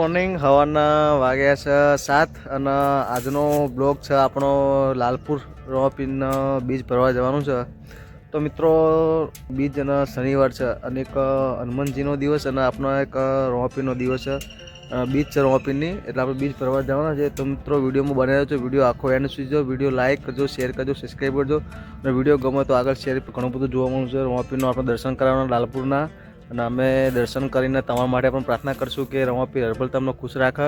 Morning. હવાના વાગ્યા છે સાત અને આજનો બ્લોગ છે આપણો લાલપુર રોપીન બીજ ભરવા જવાનું છે. તો મિત્રો બીજ અને શનિવાર છે અને એક હનુમાનજીનો દિવસ અને આપણો એક રોપીનો દિવસ છે. બીચ છે રોપીનની એટલે આપણે બીજ ભરવા જવાના છે. તો મિત્રો વિડીયોમાં બનાવ્યો છે, વીડિયો આખો એન્ડ સુધી જો વીડિયો લાઇક કરજો શેર કરજો સબસ્ક્રાઈબ કરજો. અને વીડિયો ગમે તો આગળ શેર ઘણું બધું જોવા મળ્યું છે રોપીનું આપણે દર્શન કરાવવાના, લાલપુરના. અને અમે દર્શન કરીને તમારા માટે પણ પ્રાર્થના કરશું કે રમાપી હરબલ તમને ખુશ રાખે.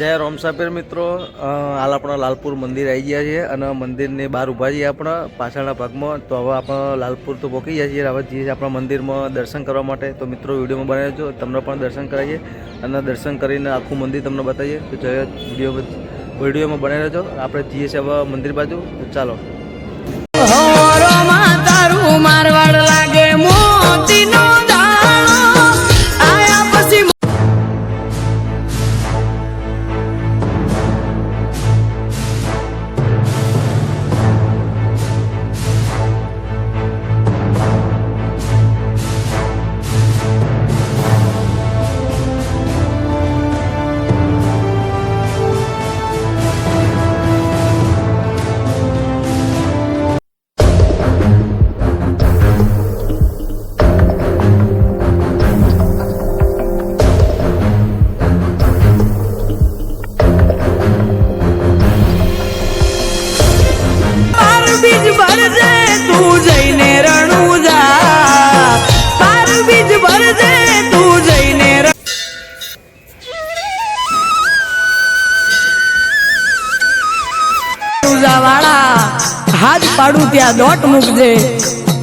જય રોમ સાપેર મિત્રો. હાલ આપણે લાલપુર મંદિર આવી ગયા છીએ અને મંદિરની બહાર ઊભા છીએ આપણે પાછળના ભાગમાં. તો હવે આપણે લાલપુર તો પહોંચી ગયા છીએ, હવે જઈએ આપણા મંદિરમાં દર્શન કરવા માટે. તો મિત્રો, વિડીયોમાં બનાવજો તમને પણ દર્શન કરાવીએ અને દર્શન કરીને આખું મંદિર તમને બતાવીએ. તો જય, વીડિયો વિડીયોમાં બનાવી રહેજો આપણે જઈએ છીએ હવે મંદિર બાજુ. ચાલો. રણુજાવાળા હાથ પાડું ત્યાં દોટ મૂકજે.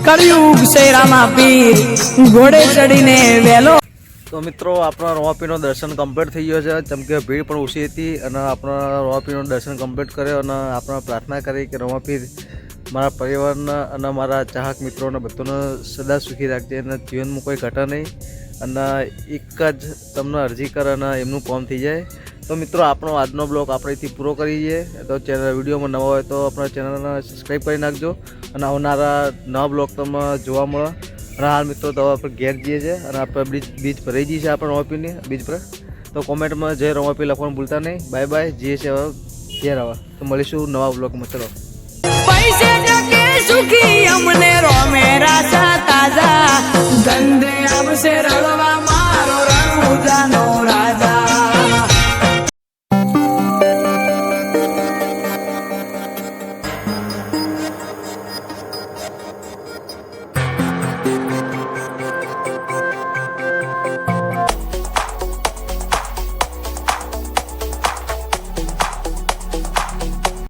કળિયુગ શેરામાં પીર, ઘોડે ચડીને વેલો. તો મિત્રો, આપણા રોવાપીનો દર્શન કમ્પ્લીટ થઈ ગયો છે. જેમ કે ભીડ પણ ઓછી હતી અને આપણા રોવાપીનો દર્શન કમ્પ્લીટ કર્યો અને આપણે પ્રાર્થના કરી કે રોમાપીર મારા પરિવારના અને મારા ચાહક મિત્રોને બધાને સદા સુખી રાખજે અને જીવનમાં કોઈ ઘટા નહીં. અને એક જ તમને અરજી કરે અને એમનું કોમ થઈ જાય. તો મિત્રો, આપણો આજનો બ્લોગ આપણે અહીંથી પૂરો કરીએ તો ચેનલ વિડીયોમાં નવા હોય તો આપણા ચેનલને સબસ્ક્રાઈબ કરી નાખજો અને આવનારા નવા બ્લોગ તમને જોવા મળે. અને હાલ મિત્રો તો આપણે ઘેર જઈએ છીએ અને આપણે બીચ બીચ પર રહી જઈએ છીએ આપણે રોમાપીની બીચ પર. તો કોમેન્ટમાં જય રોમાપી લખવાનું ભૂલતા નહીં. બાય બાય, જઈએ છીએ ઘેર હવે. તો મળીશું નવા બ્લોગમાં. અમને